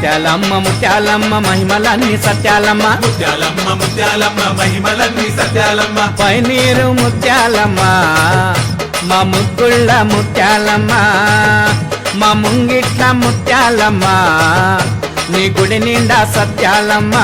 ముత్యాలమ్మ ముత్యాలమ్మ మహిమలన్నీ సత్యాలమ్మ. ముత్యాలమ్మ ముత్యాలమ్మ మహిమలన్నీ సత్యాలమ్మ. పైనీరు ముత్యాలమ్మ మా ముగ్గుళ్ళ ముత్యాలమ్మ మా ముంగిట్ల ముత్యాలమ్మ నీ గుడి నిండా సత్యాలమ్మ.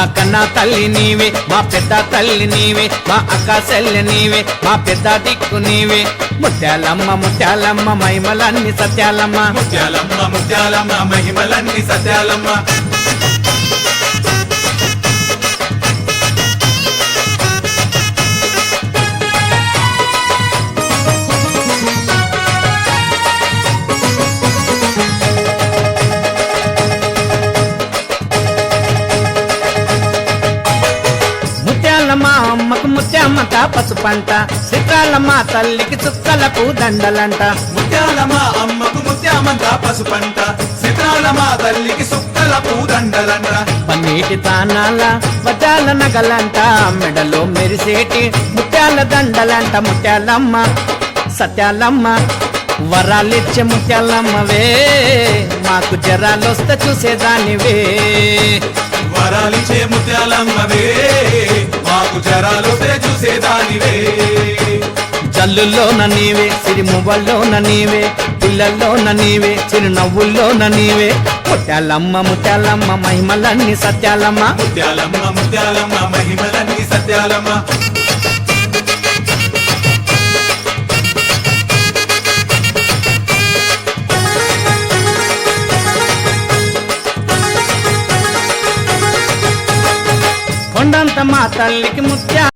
మా కన్నా తల్లి నీవే మా పెద్ద తల్లి నీవే మా అక్క చెల్లి నీవే మా పెద్ద దిక్కు నీవే. ముత్యాలమ్మ ముత్యాలమ్మ మహిమలన్నీ సత్యాలమ్మ. ముత్యాలమ్మ ముత్యాలమ్మ మహిమలన్నీ సత్యాలమ్మ. ముత్యాలమ్మ అమ్మకు ముత్యామ్మత పసుపంట. చిత్రాలమ్మ తల్లికి చుక్కలకు దండలంట. ముత్యాలమ్మ అమ్మకు ముత్యామంత పసుపంట. సితాలమ్మ తల్లికి సుక్కల పూదండలంట పన్నీటి తానాల వజాల నగలంట మెడలో మెరిసేటి ముత్యాల దండలంట. ముత్యాలమ్మ సత్యాలమ్మ వరాలిచ్చే ముత్యాలమ్మవే. మాకు జరాలొస్తే చూసేదానివే. వరాలిచ్చే ముత్యాలమ్మవే. జల్లుల్లోన నీవే సిరిమువ్వల్లోన నీవే పిల్లల్లోన నీవే చిరునవ్వుల్లోన నీవే. ముత్యాలమ్మ ముత్యాలమ్మ మహిమలన్నీ సత్యాలమ్మ. ముత్యాలమ్మ ముత్యాలమ్మ మహిమలన్నీ సత్యాలమ్మ. కొండంత మా తల్లికి ముత్యాల